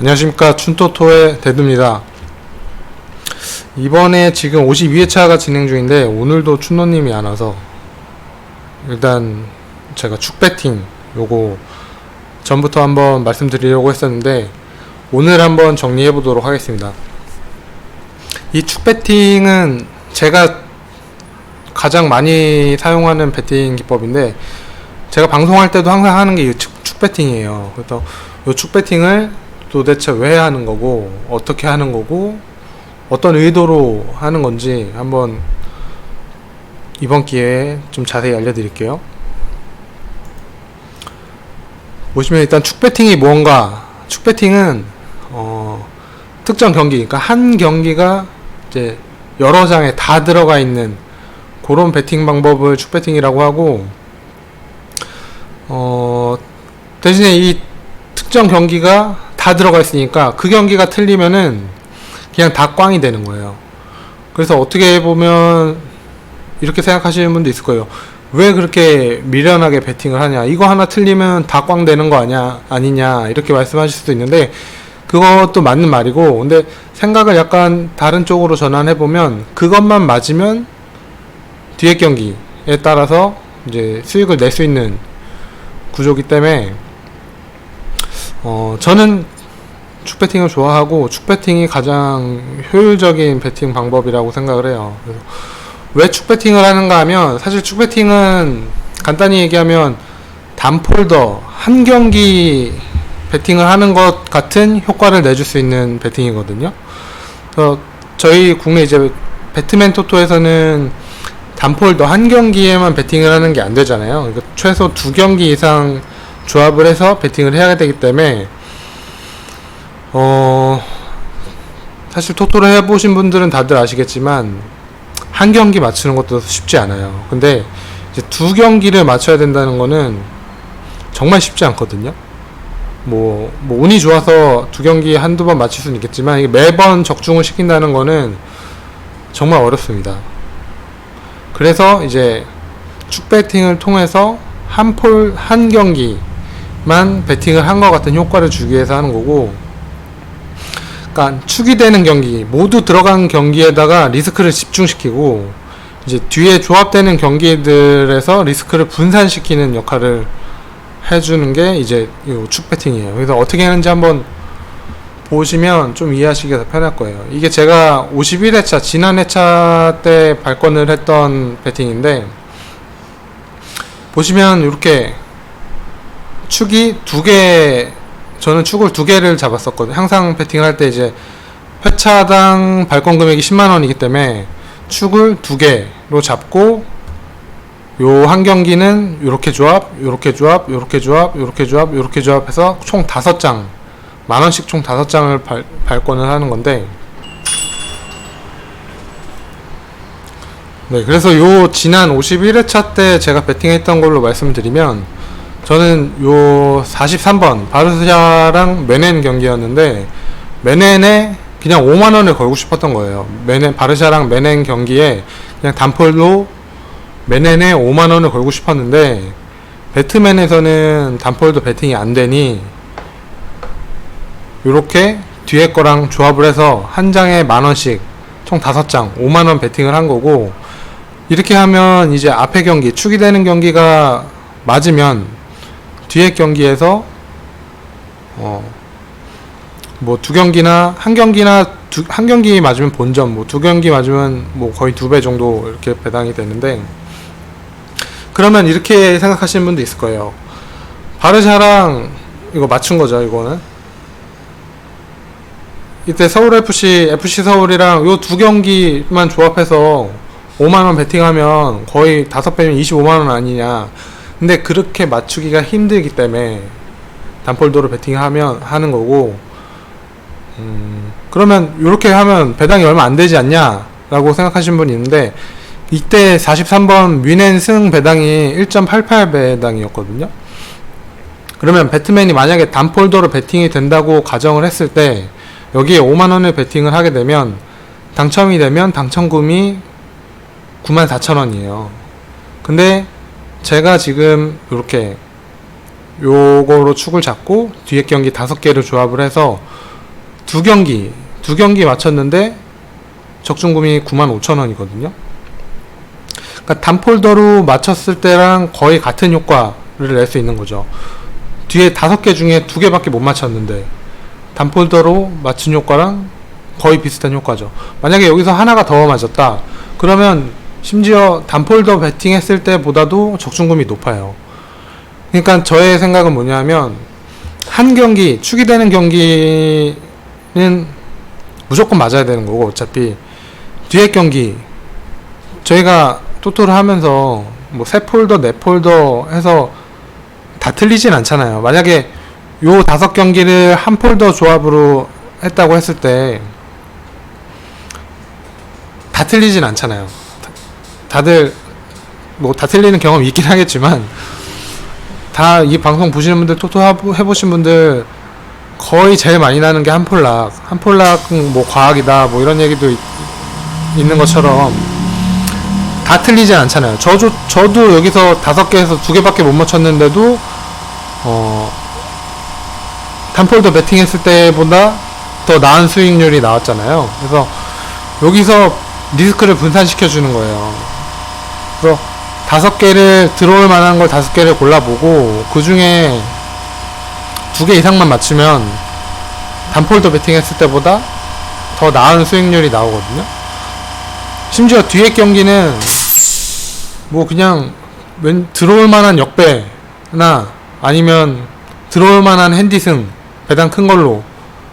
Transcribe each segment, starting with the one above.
안녕하십니까. 춘토토의 데드입니다. 이번에 지금 52회차가 진행 중인데 오늘도 춘노님이 안 와서 일단 제가 축배팅 요거 전부터 한번 말씀드리려고 했었는데 오늘 한번 정리해 보도록 하겠습니다. 이 축배팅은 제가 가장 많이 사용하는 배팅 기법인데 제가 방송할 때도 항상 하는 게이 축배팅이에요. 그래서 이 축배팅을 도대체 왜 하는 거고 어떻게 하는 거고 어떤 의도로 하는 건지 한번 이번 기회에 좀 자세히 알려드릴게요. 보시면 일단 축배팅이 뭔가 축배팅은 어, 특정 경기 그러니까 한 경기가 이제 여러 장에 다 들어가 있는 그런 배팅 방법을 축배팅이라고 하고 어, 대신에 이 특정 경기가 다 들어가 있으니까 그 경기가 틀리면은 그냥 다 꽝이 되는 거예요. 그래서 어떻게 보면 이렇게 생각하시는 분도 있을 거예요. 왜 그렇게 미련하게 배팅을 하냐? 이거 하나 틀리면 다 꽝 되는 거 아니야? 아니냐? 이렇게 말씀하실 수도 있는데 그것도 맞는 말이고 근데 생각을 약간 다른 쪽으로 전환해 보면 그것만 맞으면 뒤에 경기에 따라서 이제 수익을 낼 수 있는 구조기 때문에 어 저는 축 배팅을 좋아하고 축 배팅이 가장 효율적인 배팅 방법이라고 생각을 해요. 그래서 왜 축 배팅을 하는가 하면 사실 축 배팅은 간단히 얘기하면 단폴더 한 경기 배팅을 하는 것 같은 효과를 내줄 수 있는 배팅이거든요. 그래서 저희 국내 이제 배트맨 토토에서는 단폴더 한 경기에만 배팅을 하는 게 안 되잖아요. 그러니까 최소 두 경기 이상 조합을 해서 배팅을 해야 되기 때문에 어 사실 토토를 해보신 분들은 다들 아시겠지만 한 경기 맞추는 것도 쉽지 않아요. 근데 이제 두 경기를 맞춰야 된다는 거는 정말 쉽지 않거든요. 뭐, 뭐 운이 좋아서 두 경기 한두 번 맞출 수는 있겠지만 이게 매번 적중을 시킨다는 거는 정말 어렵습니다. 그래서 이제 축 배팅을 통해서 한 폴, 한 경기만 배팅을 한 것 같은 효과를 주기 위해서 하는 거고, 그러니까 축이 되는 경기, 모두 들어간 경기에다가 리스크를 집중시키고, 이제 뒤에 조합되는 경기들에서 리스크를 분산시키는 역할을 해주는 게 이제 이축 배팅이에요. 그래서 어떻게 하는지 한번 보시면 좀 이해하시기가 더 편할 거예요. 이게 제가 51회차, 지난 회차 때 발권을 했던 배팅인데, 보시면 이렇게 축이 두 개, 저는 축을 두 개를 잡았었거든요. 항상 배팅을 할 때 이제 회차당 발권 금액이 10만 원이기 때문에 축을 두 개로 잡고 요 한 경기는 요렇게 조합, 요렇게 조합, 요렇게 조합, 요렇게 조합, 요렇게 조합해서 총 다섯 장 만 원씩 총 다섯 장을 발, 발권을 하는 건데 네 그래서 요 지난 51회차 때 제가 배팅했던 걸로 말씀드리면 저는 요 43번 바르샤랑 메넨 경기였는데 메넨에 그냥 5만 원을 걸고 싶었던 거예요. 메넨 바르샤랑 메넨 경기에 그냥 단폴로 메넨에 5만 원을 걸고 싶었는데 배트맨에서는 단폴도 배팅이 안 되니 요렇게 뒤에 거랑 조합을 해서 한 장에 만 원씩 총 다섯 장 5만 원 배팅을 한 거고 이렇게 하면 이제 앞에 경기 축이 되는 경기가 맞으면 뒤에 경기에서 어 뭐 두 경기나 한 경기나 두, 한 경기 맞으면 본전 뭐두 경기 맞으면 뭐 거의 두 배 정도 이렇게 배당이 되는데 그러면 이렇게 생각하시는 분도 있을 거예요. 바르샤랑 이거 맞춘 거죠, 이거는. 이때 서울 FC, FC 서울이랑 요 두 경기만 조합해서 5만 원 베팅하면 거의 다섯 배면 25만 원 아니냐. 근데 그렇게 맞추기가 힘들기 때문에 단폴도로 베팅하면 하는 거고, 음, 그러면 이렇게 하면 배당이 얼마 안 되지 않냐? 라고 생각하시는 분이 있는데, 이때 43번 윈앤승 배당이 1.88 배당이었거든요. 그러면 배트맨이 만약에 단폴더로 베팅이 된다고 가정을 했을 때 여기에 5만 원을 베팅을 하게 되면 당첨이 되면 당첨금이 9만 4천 원이에요. 근데 제가 지금 이렇게 요거로 축을 잡고 뒤에 경기 다섯 개를 조합을 해서 두 경기 두 경기 맞췄는데 적중금이 95,000원이거든요. 그러니까 단폴더로 맞췄을 때랑 거의 같은 효과를 낼 수 있는 거죠. 뒤에 다섯 개 중에 두 개밖에 못 맞췄는데 단폴더로 맞춘 효과랑 거의 비슷한 효과죠. 만약에 여기서 하나가 더 맞았다. 그러면 심지어 단폴더 베팅 했을 때보다도 적중금이 높아요. 그러니까 저의 생각은 뭐냐면 한 경기 축이 되는 경기는 무조건 맞아야 되는 거고 어차피 뒤에 경기 저희가 토토를 하면서 뭐 세 폴더 네 폴더 해서 다 틀리진 않잖아요. 만약에 요 다섯 경기를 한 폴더 조합으로 했다고 했을 때 다 틀리진 않잖아요. 다- 다들 뭐 다 틀리는 경험이 있긴 하겠지만 다 이 방송 보시는 분들 토토 해보신 분들 거의 제일 많이 나는 게 한 폴락 한 폴락은 뭐 과학이다 뭐 이런 얘기도 있, 있는 것처럼 다 틀리진 않잖아요. 저도 저도 여기서 다섯 개에서 두 개밖에 못 맞췄는데도 어 단폴더 배팅했을 때보다 더 나은 수익률이 나왔잖아요. 그래서 여기서 리스크를 분산시켜 주는 거예요. 그래서 다섯 개를 들어올 만한 걸 다섯 개를 골라보고 그 중에 두 개 이상만 맞추면 단폴더 배팅했을 때보다 더 나은 수익률이 나오거든요. 심지어 뒤에 경기는 뭐 그냥 웬 들어올 만한 역배나 아니면 들어올 만한 핸디승 배당 큰 걸로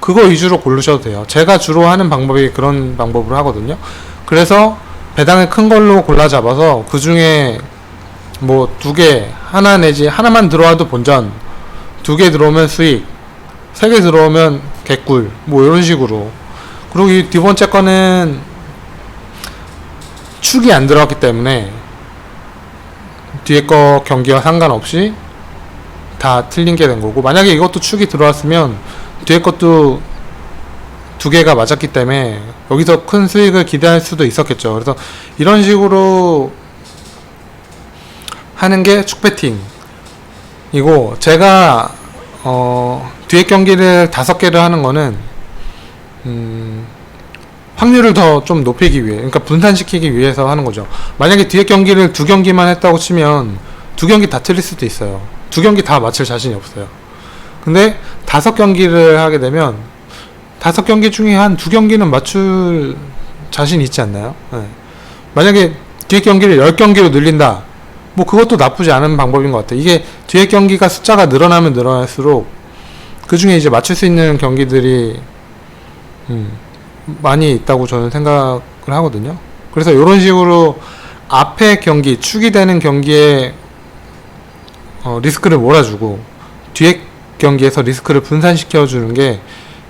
그거 위주로 고르셔도 돼요. 제가 주로 하는 방법이 그런 방법으로 하거든요. 그래서 배당을 큰 걸로 골라 잡아서 그 중에 뭐 두 개, 하나 내지 하나만 들어와도 본전, 두 개 들어오면 수익, 세 개 들어오면 개꿀, 뭐 이런 식으로. 그리고 이 두 번째 거는 축이 안 들어갔기 때문에 뒤에 거 경기와 상관없이 다 틀린 게 된 거고 만약에 이것도 축이 들어왔으면 뒤에 것도 두 개가 맞았기 때문에 여기서 큰 수익을 기대할 수도 있었겠죠. 그래서 이런 식으로 하는 게 축배팅이고 제가 어 뒤에 경기를 다섯 개를 하는 거는 음 확률을 더 좀 높이기 위해 그러니까 분산시키기 위해서 하는 거죠. 만약에 뒤에 경기를 두 경기만 했다고 치면 두 경기 다 틀릴 수도 있어요. 두 경기 다 맞힐 자신이 없어요. 근데 다섯 경기를 하게 되면 다섯 경기 중에 한 두 경기는 맞출 자신 있지 않나요? 네. 만약에 뒤에 경기를 열 경기로 늘린다. 뭐 그것도 나쁘지 않은 방법인 것 같아요. 이게 뒤에 경기가 숫자가 늘어나면 늘어날수록 그 중에 이제 맞출 수 있는 경기들이 음, 많이 있다고 저는 생각을 하거든요. 그래서 이런 식으로 앞에 경기, 축이 되는 경기에 어, 리스크를 몰아주고 뒤에 경기에서 리스크를 분산시켜 주는 게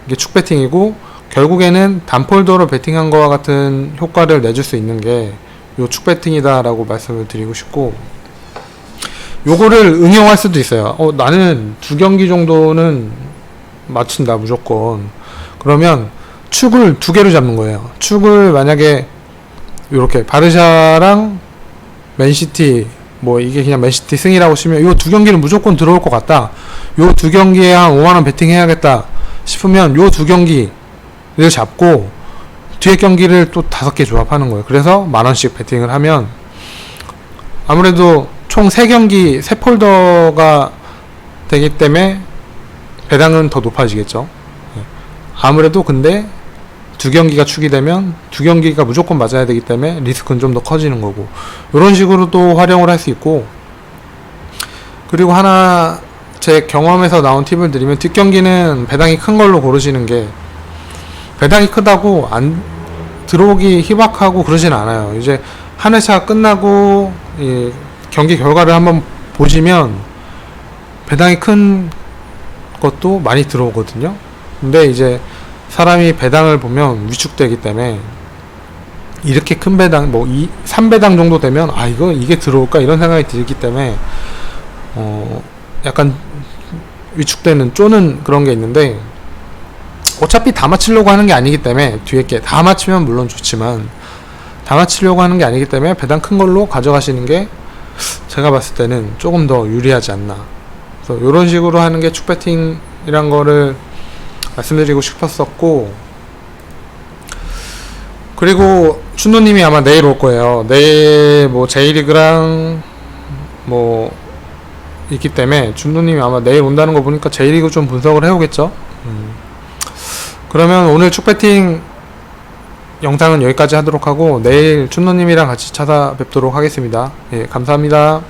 이게 축 배팅이고 결국에는 단폴더로 배팅한 거와 같은 효과를 내줄 수 있는 게 요 축 배팅이다라고 말씀을 드리고 싶고 요거를 응용할 수도 있어요. 어, 나는 두 경기 정도는 맞춘다 무조건. 그러면 축을 두 개로 잡는 거예요. 축을 만약에 이렇게 바르샤랑 맨시티 뭐 이게 그냥 맨시티 승이라고 치면 요 두 경기는 무조건 들어올 것 같다. 요 두 경기에 한 5만 원 베팅 해야겠다 싶으면 요 두 경기를 잡고 뒤에 경기를 또 다섯 개 조합하는 거예요. 그래서 만 원씩 베팅을 하면 아무래도 총 세 경기 세 폴더가 되기 때문에 배당은 더 높아지겠죠. 예. 아무래도 근데 두 경기가 축이 되면 두 경기가 무조건 맞아야 되기 때문에 리스크는 좀 더 커지는 거고 이런 식으로 또 활용을 할 수 있고 그리고 하나 제 경험에서 나온 팁을 드리면 뒷경기는 배당이 큰 걸로 고르시는 게 배당이 크다고 안 들어오기 희박하고 그러진 않아요. 이제 한 회차 끝나고 이 경기 결과를 한번 보시면 배당이 큰 것도 많이 들어오거든요. 근데 이제 사람이 배당을 보면 위축되기 때문에 이렇게 큰 배당 뭐 2, 3배당 정도 되면 아 이거 이게 들어올까 이런 생각이 들기 때문에 어 약간 위축되는 쪼는 그런 게 있는데 어차피 다 맞추려고 하는 게 아니기 때문에 뒤에 게 다 맞추면 물론 좋지만 다 맞추려고 하는 게 아니기 때문에 배당 큰 걸로 가져가시는 게 제가 봤을 때는 조금 더 유리하지 않나. 그래서 이런 식으로 하는 게 축배팅이란 거를 말씀드리고 싶었었고 그리고 춘노님이 아마 내일 올 거예요. 내일 뭐 J리그랑 뭐 있기 때문에 춘노님이 아마 내일 온다는 거 보니까 J리그 좀 분석을 해오겠죠. 음. 그러면 오늘 축배팅 영상은 여기까지 하도록 하고 내일 춘노님이랑 같이 찾아뵙도록 하겠습니다. 예, 감사합니다.